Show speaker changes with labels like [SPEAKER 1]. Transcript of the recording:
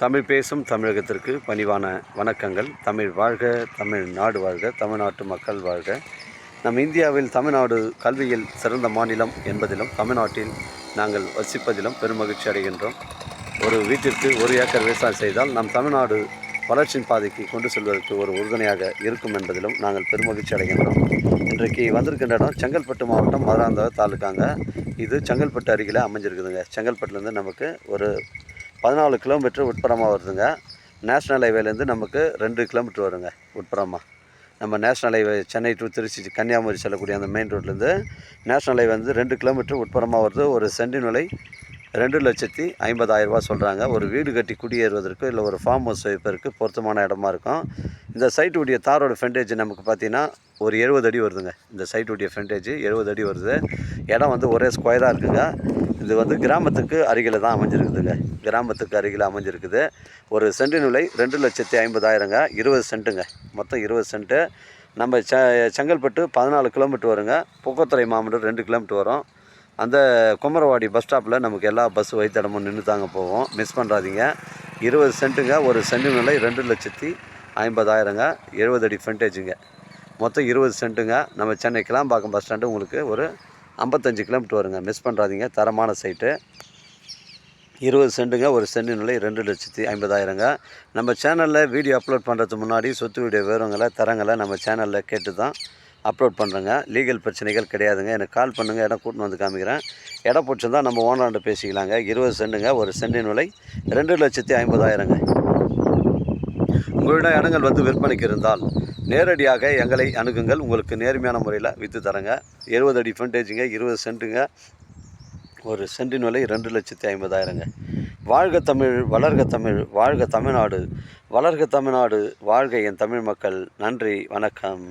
[SPEAKER 1] தமிழ் பேசும் தமிழகத்திற்கு பணிவான வணக்கங்கள். தமிழ் வாழ்க தமிழ் நாடு வாழ்க தமிழ்நாட்டு மக்கள் வாழ்க. நம் இந்தியாவில் தமிழ்நாடு கல்வியில் சிறந்த மாநிலம் என்பதிலும் தமிழ்நாட்டில் நாங்கள் வசிப்பதிலும் பெருமகிழ்ச்சி அடைகின்றோம். ஒரு வீட்டிற்கு ஒரு ஏக்கர் விவசாயம் செய்தால் நம் தமிழ்நாடு வளர்ச்சியின் பாதைக்கு கொண்டு செல்வதற்கு ஒரு உறுதுணையாக இருக்கும் என்பதிலும் நாங்கள் பெருமகிழ்ச்சி அடைகின்றோம். இன்றைக்கு வந்திருக்கின்ற இடம் செங்கல்பட்டு மாவட்டம் மதுராந்தக தாலுக்காங்க. இது செங்கல்பட்டு அருகில் அமைஞ்சிருக்குதுங்க. செங்கல்பட்டுலேருந்து நமக்கு ஒரு பதினாலு கிலோமீட்டர் உட்புறமாக வருதுங்க. நேஷ்னல் ஹைவேலேருந்து நமக்கு ரெண்டு கிலோமீட்டர் வருங்க உட்புறமாக நம்ம national highway Chennai to Tiruchi Kanyakumari செல்லக்கூடிய அந்த மெயின் ரோட்லேருந்து நேஷ்னல் ஹைவே வந்து ரெண்டு கிலோமீட்டர் உட்புறமாக வருது. ஒரு சென்டின் விலை ரெண்டு லட்சத்தி ஐம்பதாயிரரூபா சொல்கிறாங்க ஒரு வீடு கட்டி குடியேறுவதற்கு இல்லை ஒரு ஃபார்ம் ஹவுஸ் வைப்பதற்கு பொருத்தமான இடமா இருக்கும். இந்த சைட்டுடைய தாரோட ஃப்ரண்டேஜ் நமக்கு பார்த்தீங்கன்னா ஒரு எழுபது அடி வருதுங்க. இந்த சைட்டுடைய ஃப்ரண்டேஜ் எழுபது அடி வருது. இடம் வந்து ஒரே ஸ்கொயராக இருக்குங்க. இது வந்து கிராமத்துக்கு அருகில் தான் அமைஞ்சிருக்குதுங்க. கிராமத்துக்கு அருகில் அமைஞ்சிருக்குது. ஒரு சென்டின் விலை ரெண்டு லட்சத்தி ஐம்பதாயிரங்க. இருபது சென்ட்டுங்க மொத்தம் இருபது சென்ட்டு நம்ம செ செங்கல்பட்டு பதினாலு கிலோமீட்டர் வருங்க. புக்கத்துறை மாவட்டம் ரெண்டு கிலோமீட்டர் வரும். அந்த குமரவாடி பஸ் ஸ்டாப்பில் நமக்கு எல்லா பஸ் வைத்தடமும் நின்று தாங்க போவோம். மிஸ் பண்ணுறாதீங்க இருபது சென்ட்டுங்க ஒரு சென்ட் விலை ரெண்டு லட்சத்தி ஐம்பதாயிரங்க. எழுபது அடி ஃப்ரண்டேஜுங்க மொத்தம் இருபது சென்ட்டுங்க நம்ம சென்னை கிளாம்பாக்கம் பஸ் ஸ்டாண்டு உங்களுக்கு ஒரு ஐம்பத்தஞ்சு கிலோமீட்டர் வருங்க. மிஸ் பண்ணுறாதீங்க தரமான சைட்டு இருபது சென்ட்டுங்க ஒரு சென்டின் விலை ரெண்டு லட்சத்தி ஐம்பதாயிரங்க. நம்ம சேனலில் வீடியோ அப்லோட் பண்ணுறதுக்கு முன்னாடி சொத்து வீடியோ விவரங்களை தரங்களை நம்ம சேனலில் கேட்டு தான் அப்லோட் பண்ணுறேங்க லீகல் பிரச்சனைகள் கிடையாதுங்க. எனக்கு கால் பண்ணுங்கள் இடம் கூட்டின்னு வந்து காமிக்கிறேன். இடம் பிடிச்சிருந்தா நம்ம ஓனர்கிட்ட பேசிக்கலாங்க. இருபது சென்ட்டுங்க ஒரு சென்டின் விலை ரெண்டு லட்சத்தி ஐம்பதாயிரங்க. உங்களிடம் இடங்கள் வந்து விற்பனைக்கு இருந்தால் நேரடியாக எங்களை அணுகுங்கள். உங்களுக்கு நேர்மையான முறையில் விற்று தரேங்க. எழுபது அடி ஃபண்டேஜுங்க இருபது சென்ட்டுங்க ஒரு சென்டின் விலை ரெண்டு லட்சத்தி ஐம்பதாயிரங்க. வாழ்க தமிழ் வளர்க தமிழ் வாழ்க தமிழ்நாடு. வளர்க தமிழ்நாடு வாழ்க என் தமிழ் மக்கள். நன்றி வணக்கம்.